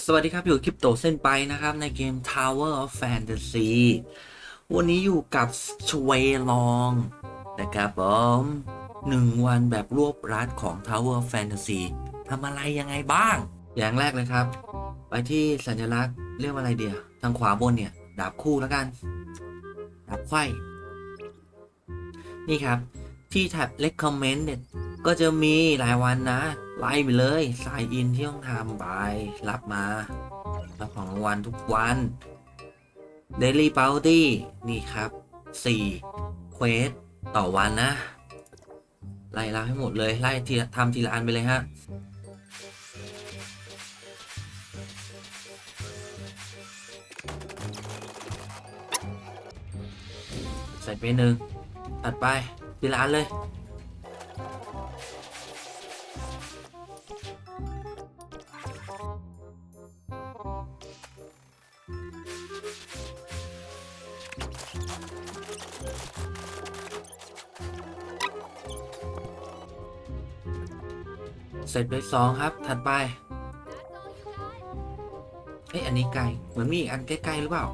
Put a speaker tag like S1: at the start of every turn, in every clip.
S1: สวัสดีครับ อยู่คลิปโตเส้นไปนะครับ ในเกม Tower of Fantasy วันนี้อยู่กับชเวลองนะครับผมหนึ่งวันแบบรวบรัดของ Tower of Fantasy ทำอะไรยังไงบ้าง อย่างแรกเลยครับ ไปที่สัญลักษณ์เรียกว่าอะไรเดียว ทางขวาบนเนี่ย ดาบคู่แล้วกัน ดาบไขว้นี่ครับที่แท็บ recommend เนี่ยก็จะมีรายวันนะ ไล่ไปเลยสายอินที่ต้องทำไป รับมา รับของรางวัลทุกวัน Daily Bounty นี่ครับ4เควสต่อวันนะ ไล่รับให้หมดเลย ไล่ทีละทำทีละอันไปเลยฮะใส่ไปหนึ่งถัดไปทีละอันเลย เสร็จไปสองครับ ถัดไปเอ้ยอันนี้ไกล เหมือนมีอีกอันใกล้ๆหรือเปล่า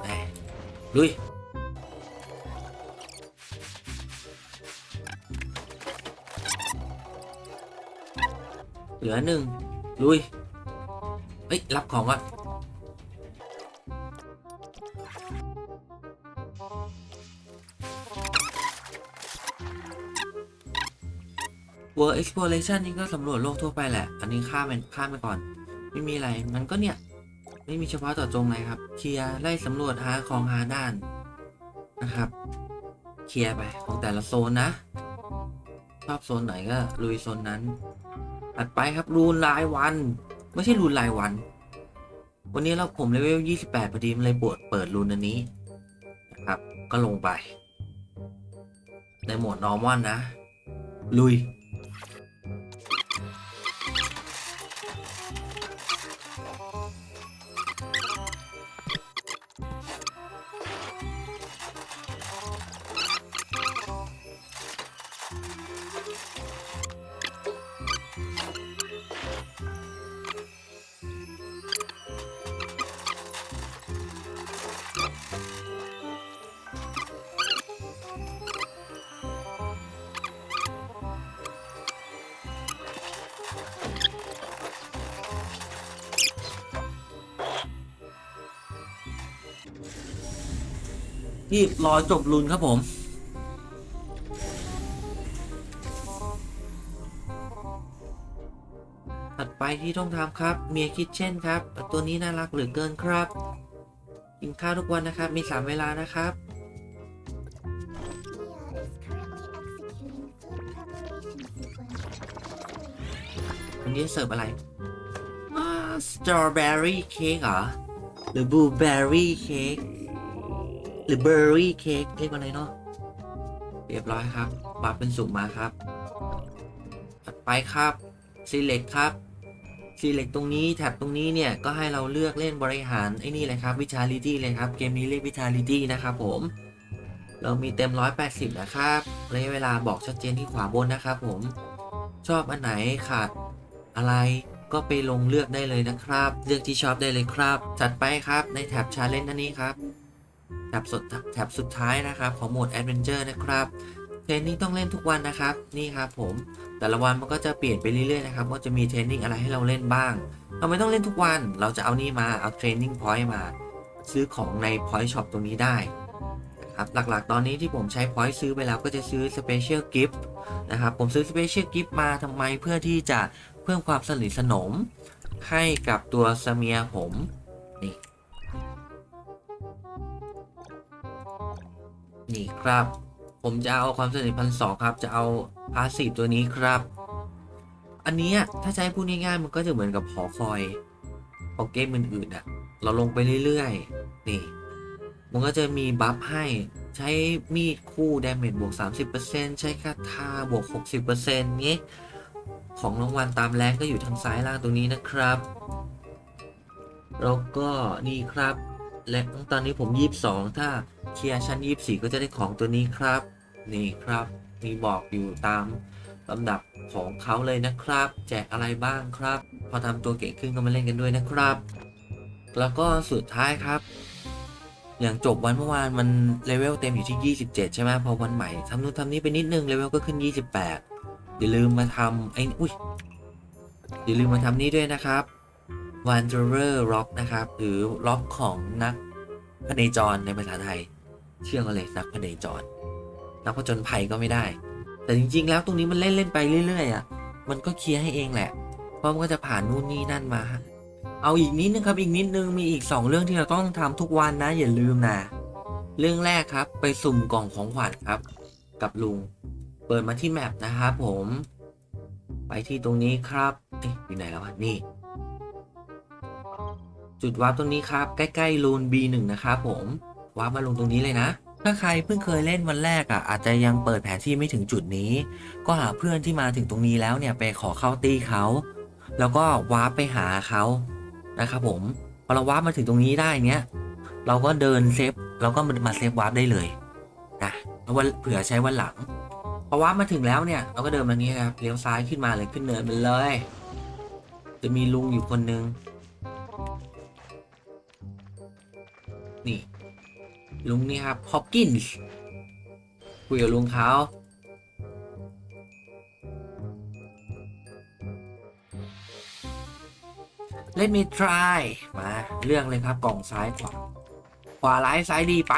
S1: แหมลุยเหลือหนึ่งลุย เฮ้ย รับของอะ World Exploration นี่ก็สำรวจโลกทั่วไปแหละ อันนี้ข้ามไปข้ามไปก่อน ไม่มีอะไร มันก็เนี่ย ไม่มีเฉพาะเจาะจงเลยครับ เคลียร์ไล่สำรวจหาของหาด้านนะครับ เคลียร์ไปของแต่ละโซนนะ ชอบโซนไหนก็ลุยโซนนั้น ถัดไปครับรูนรายวัน ไม่ใช่รูนรายวัน วันนี้เราผมเลเวล 28พอดีมันเลยปวดเปิดรูนอันนี้นะครับ ก็ลงไป ในโหมด normal นะ ลุย ที่รอจบรุนครับผม ถัดไปที่ต้องทำครับ เมียคิดเช่นครับ ตัวนี้น่ารักเหลือเกินครับ กินข้าวทุกวันนะครับ มีสามเวลานะครับวันนี้เสิร์ฟอะไรสตรอเบอรี่เค้กเหรอ หรือบลูเบอรี่เค้ก หรือเบอร์รี่เค้กเรียกว่าอะไรเนาะเรียบร้อยครับบัฟเป็นสุ่มมาครับ ถัดไปครับ select ครับ select ตรงนี้แท็บตรงนี้เนี่ย ก็ให้เราเลือกเล่นบริหารไอ้นี่เลยครับ vitality เลยครับ เกมนี้เรียก vitality นะครับผม เรามีเต็ม 180 นะครับระยะเวลาบอกชัดเจนที่ขวาบนนะครับผม ชอบอันไหนขาดอะไรก็ไปลงเลือกได้เลยนะครับ เลือกที่ชอบได้เลยครับ จัดไปครับในแท็บ challenge อันนี้ครับ แท็บสุดแท็บสุดท้ายนะครับ ของโหมด Adventure นะครับเทรนนิ่งต้องเล่นทุกวันนะครับนี่ครับผมแต่ละวันมันก็จะเปลี่ยนไปเรื่อยๆนะครับว่าจะมีเทรนนิ่งอะไรให้เราเล่นบ้าง เราไม่ต้องเล่นทุกวันเราจะเอานี่มาเอาเทรนนิ่งพอยต์มา ซื้อของใน Point Shop ตรงนี้ได้นะครับหลักๆ ตอนนี้ที่ผมใช้ Point ซื้อไปแล้วก็จะซื้อ Special Gift นะครับ ผมซื้อ Special Gift มาทำไมเพื่อที่จะเพิ่มความสนิทสนม ให้กับตัวสเมียผม นี่ครับ ผมจะเอาความสนิทพันสองครับ จะเอาพาสซีฟตัวนี้ครับ อันนี้ถ้าใช้พูดง่ายๆมันก็จะเหมือนกับหอคอยของเกมอื่นๆอะเราลงไปเรื่อยๆ นี่ มันก็จะมีบัฟให้ใช้มีดคู่ดาเมจบวก 30%ใช้คาถาบวก 60%เงี้ของรางวัลตามแรงก็อยู่ทางซ้ายล่างตรงนี้นะครับ แล้วก็นี่ครับ และตอนนี้ผม 22 ถ้าเคลียร์ชั้น 24 ก็จะได้ของตัวนี้ครับ นี่ครับ มีบอกอยู่ตามลำดับของเขาเลยนะครับ แจกอะไรบ้างครับ พอทำตัวเก่งขึ้นก็มาเล่นกันด้วยนะครับ แล้วก็สุดท้ายครับ อย่างจบวันเมื่อวานมันเลเวลเต็มอยู่ที่ 27 ใช่ไหมพอวันใหม่ทำนู่นทำนี่ไปนิดนึงเลเวลก็ขึ้น 28 อย่าลืมมาทำไอ้อุ้ยอย่าลืมมาทำนี่ด้วยนะครับ Wanderer Rock นะครับ หรือล็อกของนักพเนจรในภาษาไทย เชื่อกันเลยนักพเนจร นักผจญภัยก็ไม่ได้ แต่จริง ๆ แล้วตรงนี้มันเล่นเล่นไปเรื่อยๆอะมันก็เคลียร์ให้เองแหละ เพราะมันก็จะผ่านนู่นนี่นั่นมา เอาอีกนิดนึงครับอีกนิดนึงมีอีก 2 เรื่องที่เราต้องทำทุกวันนะอย่าลืมนะเรื่องแรกครับไปสุ่มกล่องของขวัญครับ กับลุง เปิดมาที่แมปนะครับผม ไปที่ตรงนี้ครับเอ๊ะอยู่ไหนแล้ววะนี่ จุดวาร์ปตรงนี้ครับ ใกล้ๆรูน B1 นะครับผมวาร์ปมาลงตรงนี้เลยนะ ถ้าใครเพิ่งเคยเล่นวันแรกอะอาจจะยังเปิดแผนที่ไม่ถึงจุดนี้ ก็หาเพื่อนที่มาถึงตรงนี้แล้วเนี่ยไปขอเข้าตีเขาแล้วก็วาร์ปไปหาเขานะครับผมพอเราวาร์ปมาถึงตรงนี้ได้เนี้ยเราก็เดินเซฟเราก็มาเซฟวาร์ปได้เลยนะแล้ววันเผื่อใช้วันหลังพอวาร์ปมาถึงแล้วเนี่ยเราก็เดินมานี้ครับเลี้ยวซ้ายขึ้นมาเลยขึ้นเนินไปเลย จะมีลุงอยู่คนนึง นี่ ลุงนี่ครับฮอปกินส์คุยกับลุงเขาเล่นมีทรายมา เรื่องเลยครับกล่องซ้ายขวาขวาร้ายซ้ายดีไป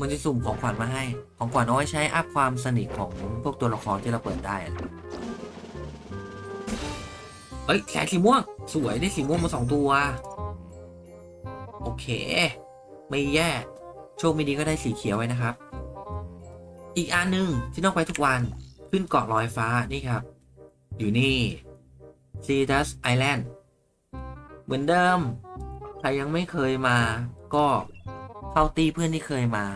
S1: มันจะสุ่มของขวัญมาให้ ของขวัญเอาไว้ใช้อัพความสนิทของพวกตัวละครที่เราเปิดได้เอ้ยแสงสีม่วง สวยได้สีม่วงมาสองตัว โอเค ไม่แย่ โชคไม่ดีก็ได้สีเขียวไว้นะครับ อีกอันหนึ่งที่ต้องไปทุกวันขึ้นเกาะลอยฟ้านี่ครับ อยู่นี่ c e d u s Island เหมือนเดิม ใครยังไม่เคยมาก็ เข้าตีเพื่อนที่เคยมา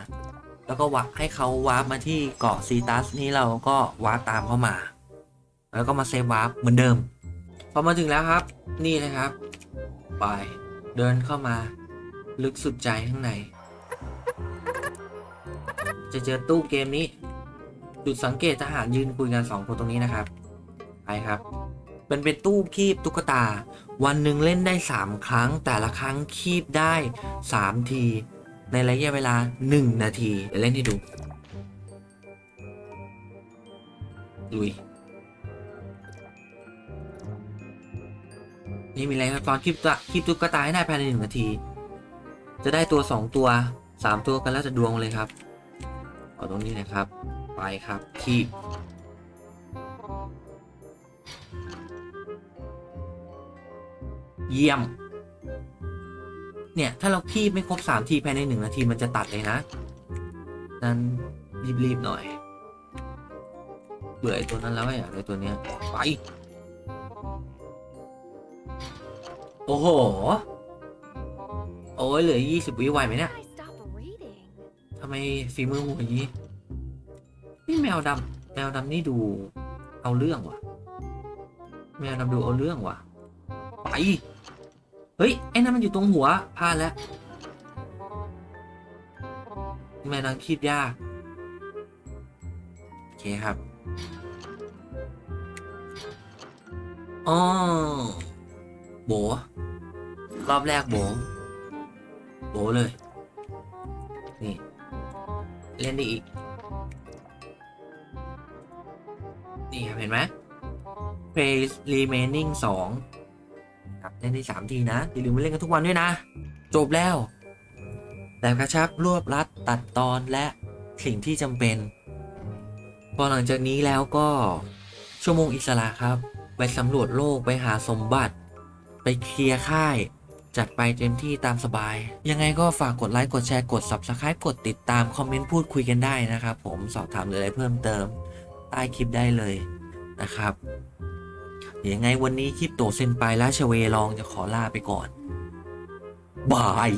S1: แล้วก็วักให้เขาวาร์ปมาที่เกาะซีตัสนี้เราก็วาร์ปตามเข้ามา แล้วก็มาเซฟวาร์ปเหมือนเดิม พอมาถึงแล้วครับนี่นะครับ ไปเดินเข้ามา ลึกสุดใจข้างใน จะเจอตู้เกมนี้ จุดสังเกตทหารยืนคุยกันสองคนตรงนี้นะครับไปครับมันเป็นตู้คีบตุ๊กตา วันหนึ่งเล่นได้ 3 ครั้ง แต่ละครั้งคีบได้ 3 ที ในระยะเวลา 1 นาทีเดี๋ยวเล่นให้ดู ลุย นี่มีอะไรครับตอนคีบตะคีบตุ๊กตาให้ได้ภายใน1นาที จะได้ตัว 2 ตัว 3 ตัวกันแล้วจะดวงเลยครับเอาตรงนี้นะครับ ไปครับคีบเยี่ยม เนี่ย ถ้าเราคีบไม่ครบ 3 ทีภายใน 1 นาทีมันจะตัดเลยนะ นั้นรีบ ๆ หน่อย เบื่อไอตัวนั้นแล้วอะอยากได้ตัวเนี้ย ไป โอ้โห โอ้ยเหลือ 20 วิไวไหมเนี่ยทำไมฝีมือหูอย่างนี้ นี่แมวดำแมวดำนี่ดูเอาเรื่องว่ะ แมวดำดูเอาเรื่องว่ะ ไป ฮ้ย ไอ้นั่นมันอยู่ตรงหัวพลาดแล้วแมวดำคีบยาก โอเคครับอ๋อโบ รอบแรกโบ โบเลย นี่ เล่นได้อีก นี่ครับ เห็นไหม Play remaining 2 ครับเล่นได้3ทีนะอย่าลืมไปเล่นกันทุกวันด้วยนะ จบแล้วแต่กระชับรวบรัดตัดตอนและสิ่งที่จำเป็น พอหลังจากนี้แล้วก็ชั่วโมงอิสระครับ ไปสำรวจโลกไปหาสมบัติ ไปเคลียร์ค่ายจัดไปเต็มที่ตามสบาย ยังไงก็ฝากกดไลค์ กดแชร์กด Subscribe กดติดตาม คอมเมนต์พูดคุยกันได้นะครับผมสอบถามหรืออะไรเพิ่มเติม ใต้คลิปได้เลยนะครับ ยังไงวันนี้คลิปโตเซนไปและชเวลองจะขอลาไปก่อนบาย